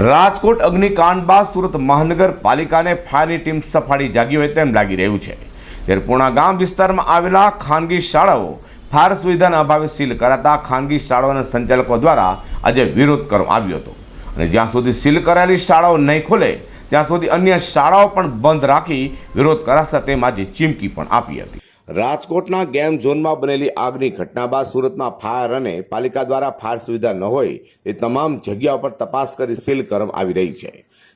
રાજકોટ અગ્નિકાંડ બાદ સુરત મહાનગરપાલિકાને ફાયરની ટીમ સફાળી જાગી હોય તેમ લાગી રહ્યું છે. ત્યારે પૂણા ગામ વિસ્તારમાં આવેલા ખાનગી શાળાઓ ફાયર સુવિધાના અભાવે સીલ કરાતા ખાનગી શાળાઓના સંચાલકો દ્વારા આજે વિરોધ કરવામાં આવ્યો હતો. અને જ્યાં સુધી સીલ કરાયેલી શાળાઓ નહીં ખોલે, ત્યાં સુધી અન્ય શાળાઓ પણ બંધ રાખી વિરોધ કરાશે તેમ આજે ચીમકી પણ આપી હતી. રાજકોટના ગેમ ઝોનમાં બનેલી આગની ઘટના બાદ સુરતમાં ફાયર અને પાલિકા દ્વારા ફાયર સુવિધા ન હોય તે તમામ જગ્યાઓ પર તપાસ કરી સીલ કરવામાં આવી રહી છે.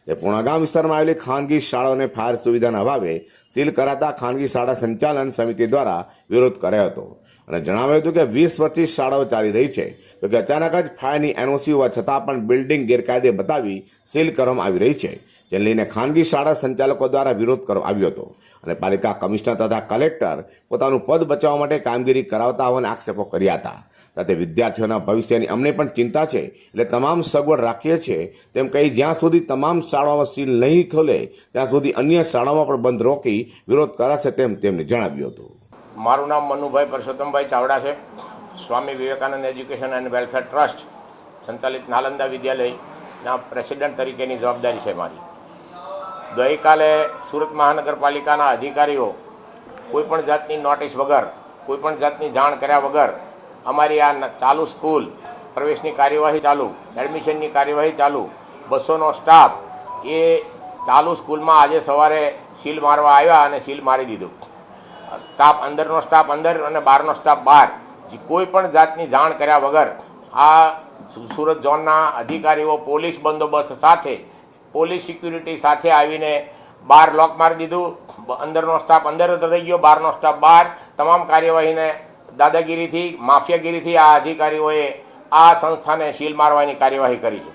તે પૂર્ણાગામ વિસ્તારમાં આવેલી ખાનગી શાળાઓને ફાયર સુવિધાના અભાવે સીલ કરાતા ખાનગી શાળા સંચાલન સમિતિ દ્વારા વિરોધ કર્યો હતો. અને જણાવ્યું હતું કે વીસ વર્ષથી શાળાઓ ચાલી રહી છે. તો કે અચાનક જ ફાયરની એનઓસી હોવા છતાં પણ બિલ્ડિંગ ગેરકાયદે બતાવી સીલ કરવામાં આવી રહી છે, જેને લઈને ખાનગી શાળા સંચાલકો દ્વારા વિરોધ કરવામાં આવ્યો હતો. અને પાલિકા કમિશનર તથા કલેક્ટર પોતાનું પદ બચાવવા માટે કામગીરી કરાવતા હોવાના આક્ષેપો કર્યા હતા. સાથે વિદ્યાર્થીઓના ભવિષ્યની અમને પણ ચિંતા છે, એટલે તમામ સગવડ રાખીએ છીએ, તેમ કહી જ્યાં સુધી તમામ શાળાઓમાં સીલ નહીં ખોલે, ત્યાં સુધી અન્ય શાળાઓમાં પણ બંધ રોકી વિરોધ કરાશે તેમ તેમને જણાવ્યું હતું. મારું નામ મનુભાઈ પરસોત્તમભાઈ ચાવડા છે. Swami Vivekananda education and welfare trust સંચાલિત નાલંદા વિદ્યાલયના પ્રેસિડેન્ટ તરીકેની જવાબદારી છે મારી. ગઈકાલે સુરત મહાનગરપાલિકાના અધિકારીઓ કોઈપણ જાતની નોટિસ વગર કોઈપણ જાતની જાણ કર્યા વગર અમારી આ ચાલુ સ્કૂલ પ્રવેશની કાર્યવાહી ચાલુ, એડમિશનની કાર્યવાહી ચાલુ, બસોનો સ્ટાફ એ ચાલુ સ્કૂલમાં આજે સવારે સીલ મારવા આવ્યા અને સીલ મારી દીધું. સ્ટાફ અંદરનો સ્ટાફ અંદર અને બહારનો સ્ટાફ બહાર. જે કોઈ પણ જાતની જાણ કર્યા વગર આ સુરત ઝોનના અધિકારીઓ, પોલીસ બંદોબસ્ત સાથે, પોલીસ સિક્યુરિટી સાથે આવીને બહાર લોક મારી દીધું. અંદરનો સ્ટાફ અંદર થઈ ગયો, બહારનો સ્ટાફ બહાર. તમામ કાર્યવાહીને દાદાગીરીથી, માફિયાગીરીથી આ અધિકારીઓએ આ સંસ્થાને સીલ મારવાની કાર્યવાહી કરી છે.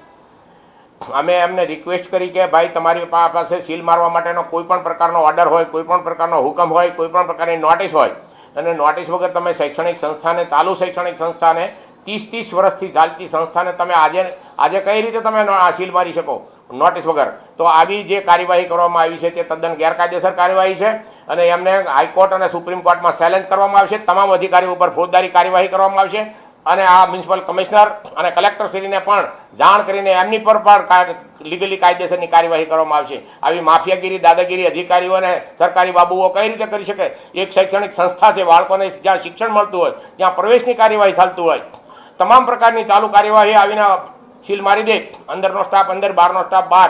અમે એમને રિક્વેસ્ટ કરી કે ભાઈ, તમારી પાસે સીલ મારવા માટેનો કોઈ પણ પ્રકારનો ઓર્ડર હોય, કોઈ પણ પ્રકારનો હુકમ હોય, કોઈ પણ પ્રકારની નોટિસ હોય, અને નોટિસ વગર તમે શૈક્ષણિક સંસ્થાને, ચાલુ શૈક્ષણિક સંસ્થાને ત્રીસ ત્રીસ વર્ષથી ચાલતી સંસ્થાને તમે આજે આજે કઈ રીતે તમે આ સીલ મારી શકો? નોટિસ વગર. તો આવી જે કાર્યવાહી કરવામાં આવી છે તે તદ્દન ગેરકાયદેસર કાર્યવાહી છે, અને એમને હાઈકોર્ટ અને સુપ્રીમ કોર્ટમાં ચેલેન્જ કરવામાં આવશે. તમામ અધિકારીઓ ઉપર ફોજદારી કાર્યવાહી કરવામાં આવશે. અને આ મ્યુનિસિપલ કમિશનર અને કલેક્ટરશ્રીને પણ જાણ કરીને એમની પર પણ લીગલી કાયદેસરની કાર્યવાહી કરવામાં આવશે. આવી માફિયાગીરી, દાદાગીરી અધિકારીઓ અને સરકારી બાબુઓ કઈ રીતે કરી શકે? એક શૈક્ષણિક સંસ્થા છે, બાળકોને જ્યાં શિક્ષણ મળતું હોય, ત્યાં પ્રવેશની કાર્યવાહી ચાલતું હોય. તમામ પ્રકારની ચાલુ કાર્યવાહી આવીને છીલ મારી દે. અંદરનો સ્ટાફ અંદર, બહારનો સ્ટાફ બહાર.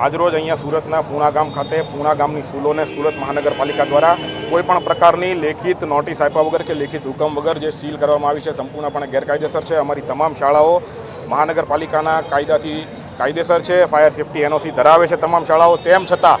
આજરોજ અહીંયા સુરતના પૂણા ગામ ખાતે, પૂણા ગામની સ્કૂલોને સુરત મહાનગરપાલિકા દ્વારા કોઈપણ પ્રકારની લેખિત નોટિસ આપ્યા વગર કે લેખિત હુકમ વગર જે સીલ કરવામાં આવી છે, સંપૂર્ણપણે ગેરકાયદેસર છે. અમારી તમામ શાળાઓ મહાનગરપાલિકાના કાયદાથી કાયદેસર છે. ફાયર સેફટી એનઓસી ધરાવે છે તમામ શાળાઓ. તેમ છતાં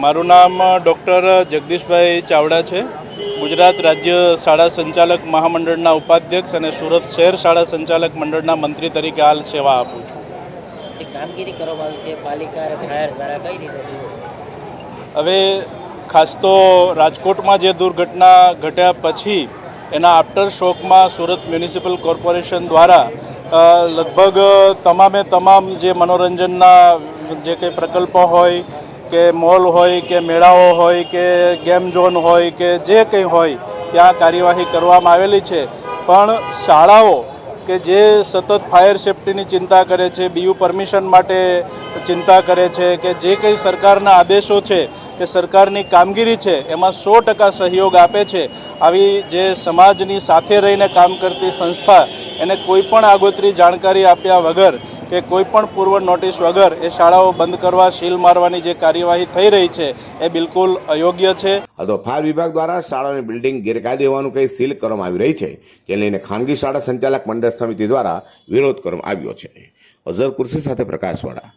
મારું નામ ડૉક્ટર જગદીશભાઈ ચાવડા છે. ગુજરાત રાજ્ય શાળા સંચાલક મહામંડળના ઉપાધ્યક્ષ અને સુરત શહેર શાળા સંચાલક મંડળના મંત્રી તરીકે હાલ સેવા આપું છું. કામગીરી કરવામાં આવી છે પાલિકા ફાયર દ્વારા કઈ રીતે હવે ખાસ તો રાજકોટમાં જે દુર્ઘટના ઘટ્યા પછી એના આફ્ટર શોકમાં સુરત મ્યુનિસિપલ કોર્પોરેશન દ્વારા લગભગ તમામે તમામ જે મનોરંજનના જે કંઈ પ્રકલ્પો હોય કે મોલ હોય કે મેળાઓ હોય કે ગેમ ઝોન હોય કે જે કંઈ હોય, ત્યાં કાર્યવાહી કરવામાં આવેલી છે. પણ શાળાઓ કે જે સતત ફાયર સેફટીની ચિંતા કરે છે, બીયુ પરમિશન માટે ચિંતા કરે છે, કે જે કંઈ સરકારના આદેશો છે, કે સરકારની કામગીરી છે, એમાં સો ટકા સહયોગ આપે છે. આવી જે સમાજની સાથે રહીને કામ કરતી સંસ્થા, એને કોઈ પણ આગોતરી જાણકારી આપ્યા વગર કે કોઈ પણ પૂર્વ નોટિસ વગર એ શાળાઓ બંધ કરવા સીલ મારવાની જે કાર્યવાહી થઈ રહી છે, એ બિલકુલ અયોગ્ય છે. તો ફાયર વિભાગ દ્વારા શાળાની બિલ્ડિંગ ગેરકાયદે હોવાનું કંઈ સીલ કરવામાં આવી રહી છે જે લઈને ખાનગી શાળા સંચાલક મંડળ સમિતિ દ્વારા વિરોધ કરવામાં આવ્યો છે. અઝર કુર્સી સાથે પ્રકાશવાળા